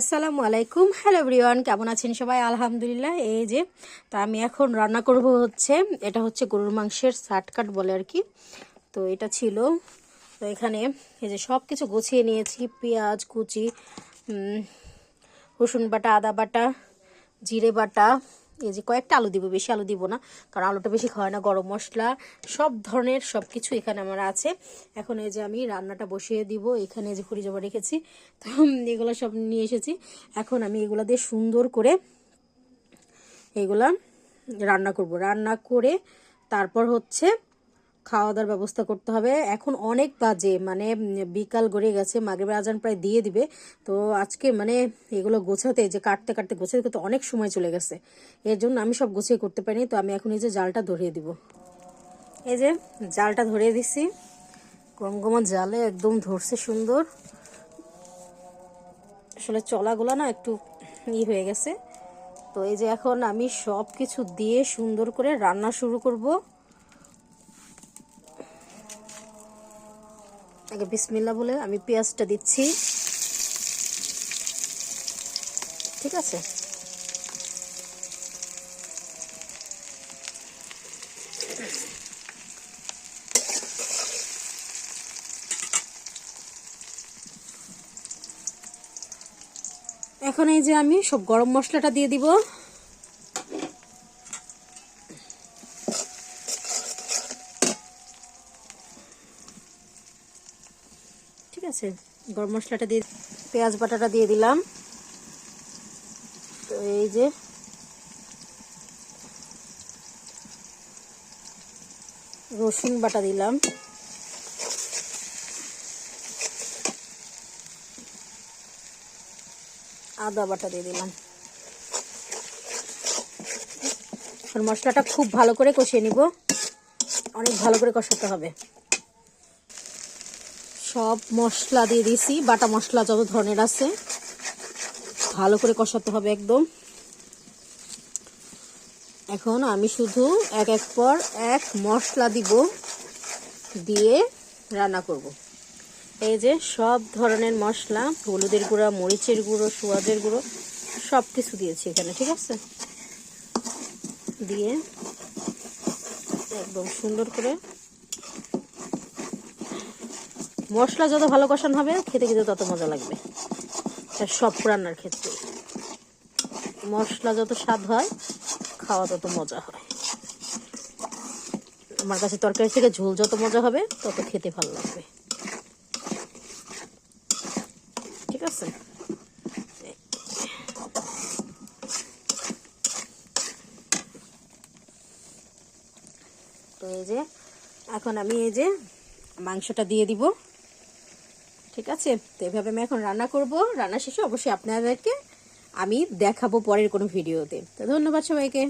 আসসালামু আলাইকুম। Hello everyone কেমন আছেন সবাই? আলহামদুলিল্লাহ, এই যে, তা আমি এখন রান্না করব হচ্ছে, এটা হচ্ছে গরুর মাংসের শার্টকাট বলে আর কি। তো এটা ছিল, তো এখানে এই যে সব কিছু গুছিয়ে নিয়েছি, পেঁয়াজ, কুচি রসুন বাটা, আদা বাটা, জিরে বাটা এই যে কয়েকটা আলু দিব, বেশি আলু দিব না, কারণ আলুটা বেশি খাওয়ায় না, গরম মশলা, সব ধরনের সব কিছু এখানে আমার আছে। এখন এই যে আমি রান্নাটা বসিয়ে দিব, এখানে যে খুঁড়ি জমা রেখেছি, তো এগুলো সব নিয়ে এসেছি। এখন আমি এগুলো দিয়ে সুন্দর করে এগুলা রান্না করব। রান্না করে তারপর হচ্ছে খাওয়া দাওয়ার ব্যবস্থা করতে হবে। এখন অনেক বাজে মানে বিকাল গড়িয়ে গেছে, মাগরিবের আজান প্রায় দিয়ে দিবে। তো আজকে মানে এগুলো গোছাতে, যে কাটতে কাটতে গোছাতে করতে অনেক সময় চলে গেছে। এর জন্য আমি সব গুছিয়ে করতে পারিনি, তো আমি এখন এই যে জালটা ধরিয়ে দিব। এই যে জালটা ধরিয়ে দিচ্ছি গরম জালে একদম ধরছে সুন্দর। আসলে চলাগুলো না একটু ই হয়ে গেছে। তো এই যে এখন আমি সব কিছু দিয়ে সুন্দর করে রান্না শুরু করব। আগে বিসমিল্লা বলে আমি পেঁয়াজটা দিচ্ছি। ঠিক আছে? এখন এই যে আমি সব গরম মশলাটা দিয়ে দিব। ঠিক আছে? গরম মশলাটা দিয়ে, পেঁয়াজ বাটাটা দিয়ে দিলাম। তো এই যে, রসুন বাটা দিলাম। আদা বাটা দিয়ে দিলাম। মশলাটা খুব ভালো করে কষিয়ে নিব। অনেক ভালো করে কষাতে হবে। সব মশলা দিয়ে দিয়েছি বাটা মশলা যত ধরনের আছে। ভালো করে কষাতে হবে একদম। এখন আমি শুধু এক এক পর এক মশলা দিব দিয়ে রান্না করব। এই যে সব ধরনের মশলা, হলুদের গুঁড়া, মরিচের গুঁড়ো, সোয়াদের গুঁড়ো সব কিছু দিয়েছি এখানে, ঠিক আছে? দিয়ে একদম সুন্দর করে মশলা যত ভালো কষানো হবে, খেতে খেতে তত মজা লাগবে। সব রান্নার ক্ষেত্রে। মশলা যত স্বাদ হয়, খাওয়া তত মজা হয়। আমার কাছে তরকারি থেকে ঝোল যত মজা হবে, তত খেতে ভালো লাগবে। ঠিক আছে? তো এই যে, এখন আমি এই যে মাংসটা দিয়ে দিব। ঠিক আছে? তো এভাবে আমি এখন রান্না করব। রান্না শেষে অবশ্যই আপনাদেরকে আমি দেখাবো পরের কোনো ভিডিওতে। তো ধন্যবাদ সবাইকে।